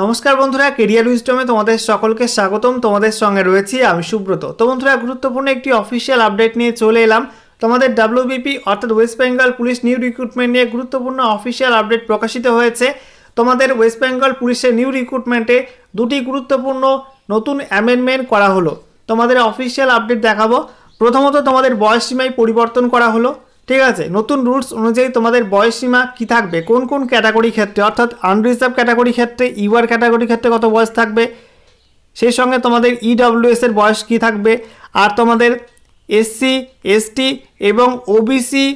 নমস্কার বন্ধুরা কেরিয়ার উইস্টমে তোমাদের সকলকে স্বাগতম। তোমাদের সঙ্গে রয়েছি আমি সুব্রত। তো বন্ধুরা, গুরুত্বপূর্ণ একটি অফিসিয়াল আপডেট নিয়ে চলে এলাম। তোমাদের ডাব্লিউবিপি অর্থাৎ West Bengal police new recruitment নিয়ে গুরুত্বপূর্ণ অফিসিয়াল আপডেট প্রকাশিত হয়েছে। তোমাদের ওয়েস্ট বেঙ্গল পুলিশের নিউ রিক্রুটমেন্টে দুটি গুরুত্বপূর্ণ নতুন অ্যামেন্ডমেন্ট করা হলো। তোমাদের অফিসিয়াল আপডেট দেখাবো। প্রথমত তোমাদের বয়স সীমায় পরিবর্তন করা হলো। ঠিক আছে, নতুন রুলস অনুযায়ী তোমাদের বয়স সীমা কী থাকবে? কোন কোন ক্যাটাগরি ক্ষেত্রে? অর্থাৎ আনরিজার্ভ ক্যাটাগরি ক্ষেত্রে ইউআর ক্যাটাগরি ক্ষেত্রে কত বয়স থাকবে? সেই সঙ্গে তোমাদের ইডাব্লিউএস এর বয়স কী থাকবে? আর তোমাদের এসসি এসটি এবং ওবিসি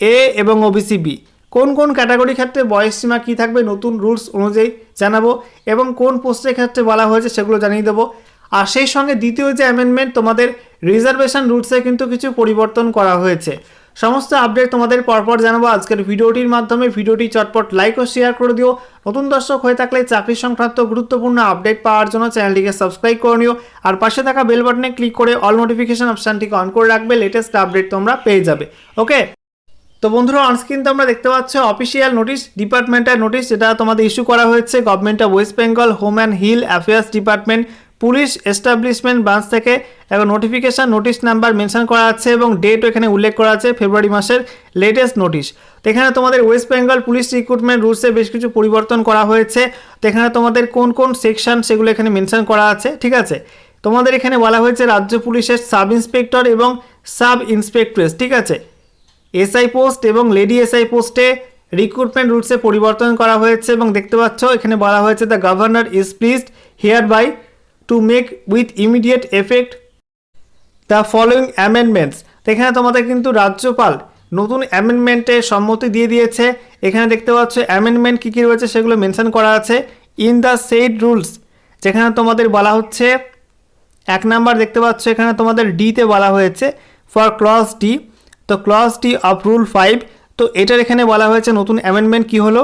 এ এবং ওবিসি বি কোন কোন ক্যাটাগরি ক্ষেত্রে বয়স সীমা কী থাকবে? নতুন রুলস অনুযায়ী জানাব এবং কোন পোস্টের ক্ষেত্রে বলা হয়েছে সেগুলো জানিয়ে দেবো। আর সেই সঙ্গে দ্বিতীয় যে অ্যামেন্ডমেন্ট তোমাদের রিজার্ভেশন রুলসে কিন্তু কিছু পরিবর্তন করা হয়েছে। সমস্ত আপডেট তোমাদের পরপর জানাব আজকের ভিডিওটির মাধ্যমে। ভিডিওটি চটপট লাইক ও শেয়ার করে দিও। নতুন দর্শক হয়ে থাকলে চাকরি সংক্রান্ত গুরুত্বপূর্ণ আপডেট পাওয়ার জন্য চ্যানেলটিকে সাবস্ক্রাইব করে নিও। আর পাশে থাকা বেল বাটনে ক্লিক করে অল নোটিফিকেশন অপশানটিকে অন করে রাখবে। লেটেস্ট আপডেট তোমরা পেয়ে যাবে। ওকে তো বন্ধুরা অনস্ক্রিন তোমরা দেখতে পাচ্ছ অফিসিয়াল নোটিশ ডিপার্টমেন্টের নোটিশ যেটা তোমাদের ইস্যু করা হয়েছে। Government of West Bengal home and hill affairs department police establishment branch থেকে এবং নোটিফিকেশান, নোটিশ নাম্বার মেনশন করা আছে এবং ডেটও এখানে উল্লেখ করা আছে, ফেব্রুয়ারি মাসের লেটেস্ট নোটিশ তো এখানে তোমাদের ওয়েস্ট বেঙ্গল পুলিশ রিক্রুটমেন্ট রুলসে বেশ কিছু পরিবর্তন করা হয়েছে। তো এখানে তোমাদের কোন কোন সেকশন সেগুলো এখানে মেনশন করা আছে, ঠিক আছে? তোমাদের এখানে বলা হয়েছে রাজ্য পুলিশের সাব ইন্সপেক্টর এবং সাব ইন্সপেক্টরেস, ঠিক আছে? এসআই পোস্ট এবং লেডি এসআই পোস্টে রিক্রুটমেন্ট রুলসে পরিবর্তন করা হয়েছে এবং দেখতে পাচ্ছ, এখানে বলা হয়েছে the governor is pleased hereby to make with immediate effect the following amendments এখানে তোমাদের কিন্তু রাজ্যপাল নতুন অ্যামেন্ডমেন্টে সম্মতি দিয়ে দিয়েছে। এখানে দেখতে পাচ্ছ অ্যামেন্ডমেন্ট কী কী রয়েছে সেগুলো মেনশন করা আছে। ইন দ্য সেইড রুলস যেখানে তোমাদের বলা হচ্ছে, এক নাম্বার দেখতে পাচ্ছ এখানে তোমাদের ডিতে বলা হয়েছে ফর ক্লস ডি তো clause D of rule five তো এটার এখানে বলা হয়েছে নতুন অ্যামেন্ডমেন্ট কী হলো?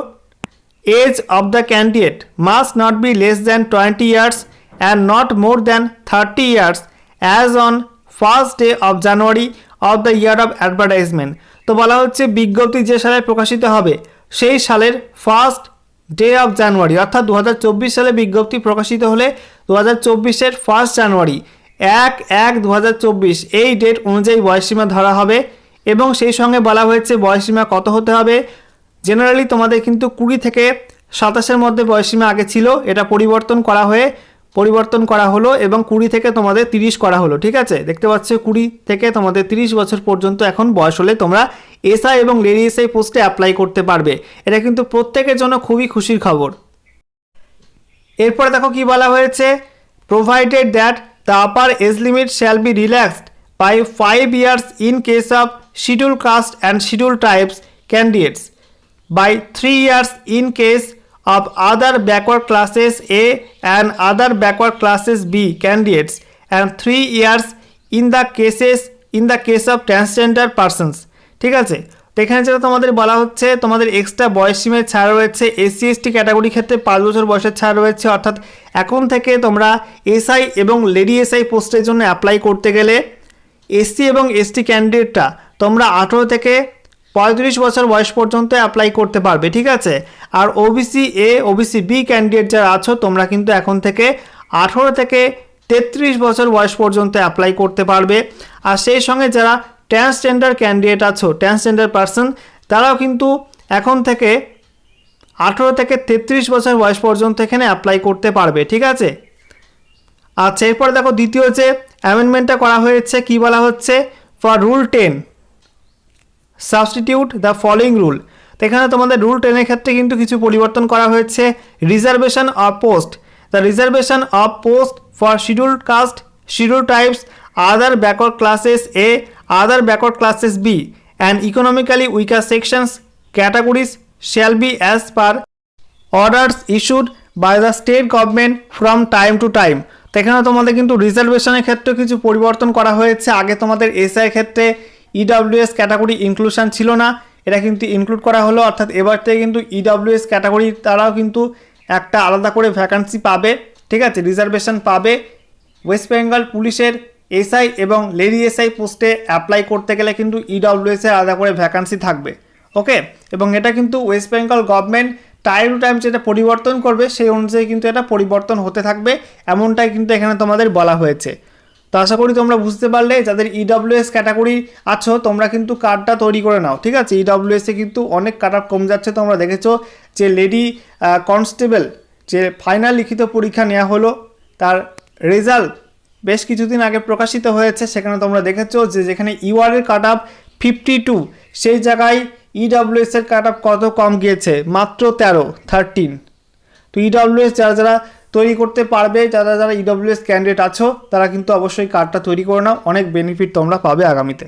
Age of the candidate must not be less than twenty years and not more than thirty years as on first day of January of the year of advertisement তো বলা হচ্ছে বিজ্ঞপ্তি যে সালে প্রকাশিত হবে, সেই সালের ফার্স্ট ডে অফ জানুয়ারি অর্থাৎ দু হাজার চব্বিশ সালে বিজ্ঞপ্তি প্রকাশিত হলে দু হাজার চব্বিশের ফার্স্ট জানুয়ারি এক এক দু এই ডেট অনুযায়ী বয়সীমা ধরা হবে এবং সেই সঙ্গে বলা হয়েছে বয়সীমা কত হতে হবে। জেনারেলি তোমাদের কিন্তু কুড়ি থেকে সাতাশের মধ্যে বয়সীমা আগে ছিল, এটা পরিবর্তন করা হয়ে পরিবর্তন করা হলো এবং কুড়ি থেকে তোমাদের তিরিশ করা হলো, ঠিক আছে? দেখতে পাচ্ছ, কুড়ি থেকে তোমাদের তিরিশ বছর পর্যন্ত এখন বয়স হলে তোমরা এসআই এবং লেডি এসআই পোস্টে অ্যাপ্লাই করতে পারবে। এটা কিন্তু প্রত্যেকের জন্য খুবই খুশির খবর। এরপরে দেখো কি বলা হয়েছে provided that the upper age limit shall be relaxed by five years in case of scheduled caste and scheduled types candidates by 3 years in case of other backward classes A and other backward classes B candidates, and 3 years in the cases, in the case of transgender persons. ঠিক আছে? এখানে যেটা তোমাদের বলা হচ্ছে, তোমাদের extra বয়স সীমের ছাড় রয়েছে এসসি এসটি ক্যাটাগরি ক্ষেত্রে পাঁচ বছর বয়সের ছাড় রয়েছে, অর্থাৎ এখন থেকে তোমরা এসআই এবং লেডি এসআই পোস্টের জন্য অ্যাপ্লাই করতে গেলে এসসি এবং এসটি ক্যান্ডিডেটটা তোমরা আঠেরো থেকে পঁয়ত্রিশ বছর বয়স পর্যন্ত অ্যাপ্লাই করতে পারবে, ঠিক আছে? আর OBC A OBC B candidate যারা আছো, তোমরা কিন্তু এখন থেকে আঠেরো থেকে তেত্রিশ বছর বয়স পর্যন্ত অ্যাপ্লাই করতে পারবে। আর সেই সঙ্গে যারা ট্রান্সজেন্ডার ক্যান্ডিডেট আছো ট্রান্সজেন্ডার পার্সন তারাও কিন্তু এখন থেকে আঠেরো থেকে তেত্রিশ বছর বয়স পর্যন্ত এখানে অ্যাপ্লাই করতে পারবে, ঠিক আছে? আচ্ছা এরপর দেখো দ্বিতীয় যে অ্যামেন্ডমেন্টটা করা হয়েছে, কি বলা হচ্ছে? For rule ten substitute the following rule তো এখানে তোমাদের রুল টেনের ক্ষেত্রে কিন্তু কিছু পরিবর্তন করা হয়েছে। Reservation of post the reservation of post for scheduled caste scheduled types other backward classes A other backward classes B and economically weaker sections categories shall be as per orders issued by the state government from time to time তো এখানে তোমাদের কিন্তু রিজার্ভেশনের ক্ষেত্রে কিছু পরিবর্তন করা হয়েছে। আগে তোমাদের এসআই ক্ষেত্রে ইডাব্লিউএস ক্যাটাগরি ইনক্লুশন ছিল না। এটা কিন্তু ইনক্লুড করা হলো, অর্থাৎ এবার থেকে কিন্তু ইডাব্লিউএস ক্যাটাগরি তারাও কিন্তু একটা আলাদা করে ভ্যাকান্সি পাবে, ঠিক আছে? রিজার্ভেশন পাবে। ওয়েস্ট বেঙ্গল পুলিশের এসআই এবং লেডি এসআই পোস্টে অ্যাপ্লাই করতে গেলে কিন্তু ইডাব্লিউএস এর আলাদা করে ভ্যাকান্সি থাকবে ওকে এবং এটা কিন্তু West Bengal government time to time যেটা পরিবর্তন করবে, সেই অনুযায়ী কিন্তু এটা পরিবর্তন হতে থাকবে, এমনটাই কিন্তু এখানে তোমাদের বলা হয়েছে। তো আশা করি তোমরা বুঝতে পারলে যাদের ইডব্লিউএস ক্যাটাগরি আছো, তোমরা কিন্তু কার্ডটা তৈরি করে নাও, ঠিক আছে? ইডব্লিউএসে কিন্তু অনেক কাট অফ কম যাচ্ছে, তোমরা দেখেছ যে লেডি কনস্টেবল যে ফাইনাল লিখিত পরীক্ষা নেওয়া হলো, তার রেজাল্ট বেশ কিছুদিন আগে প্রকাশিত হয়েছে, সেখানে তোমরা দেখেছ যে যেখানে ইউআরের কাট অফ ফিফটি টু সেই জায়গায় ইডব্লিউএস এর কাট অফ কত কম গিয়েছে? মাত্র তেরো থার্টিন তো ইডব্লিউএস যারা যারা তৈরি করতে পারবে, যারা যারা ইডব্লিউএস ক্যান্ডিডেট আছো, তারা কিন্তু অবশ্যই কার্ডটা তৈরি করে নাও, অনেক বেনিফিট তোমরা পাবে আগামীতে।